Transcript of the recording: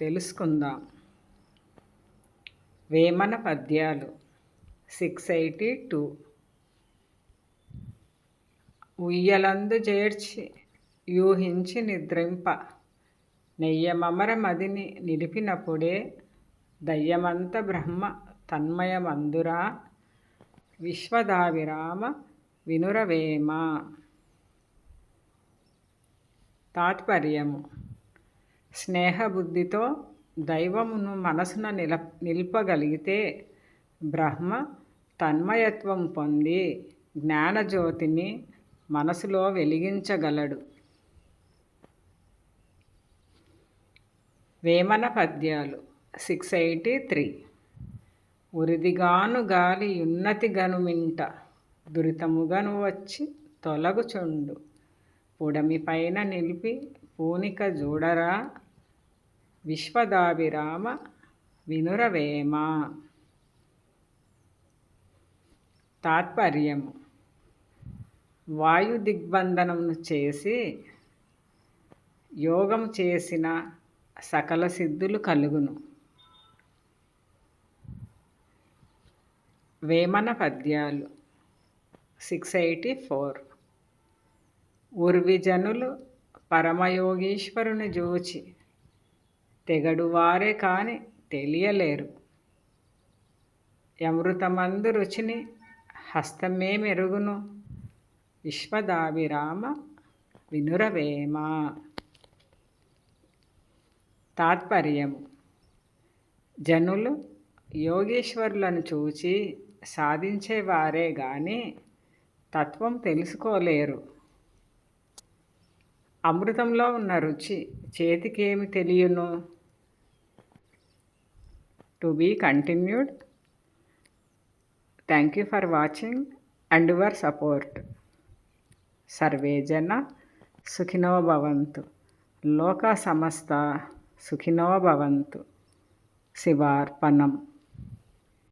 తెలుసుకుందాం. వేమన పద్యాలు six eighty two. ఉయ్యలందు చేర్చి యూహించి నిద్రింప. నెయ్యమమర మదిని నిలిపినప్పుడే దయ్యమంత బ్రహ్మ తన్మయమందురా. విశ్వదావిరామ వినురవేమ. తాత్పర్యము స్నేహబుద్ధితో దైవమును మనసున నిల నిల్పగలిగితే బ్రహ్మ తన్మయత్వం పొంది జ్ఞానజ్యోతిని మనసులో వెలిగించగలడు. వేమన పద్యాలు సిక్స్ ఎయిటీ త్రీ. ఉరిదిగాను గాలి ఉన్నతి గనుమింట దురితముగను వచ్చి తొలగుచుండు. పొడమిపైన నిలిపి పూనిక జూడరా విశ్వదాభిరామ వినురవేమ. తాత్పర్యము వాయు దిగ్బంధనమును చేసి యోగం చేసిన సకల సిద్ధులు కలుగును. వేమన పద్యాలు సిక్స్ ఎయిటీ ఫోర్. ఉర్విజనులు పరమయోగీశ్వరుని జోచి తెగడువారే కాని తెలియలేరు. అమృతమందు రుచిని హస్తమే మెరుగును విశ్వదాభిరామ వినురవేమ. తాత్పర్యము. జనులు యోగేశ్వరులను చూచి సాధించేవారే కానీ తత్వం తెలుసుకోలేరు. అమృతంలో ఉన్న రుచి చేతికేమి తెలియను. To be continued. Thank you for watching and your support. Survey జన సుఖినో భవంతు. లోక సమస్త సుఖినో భవంతు. శివార్పణం.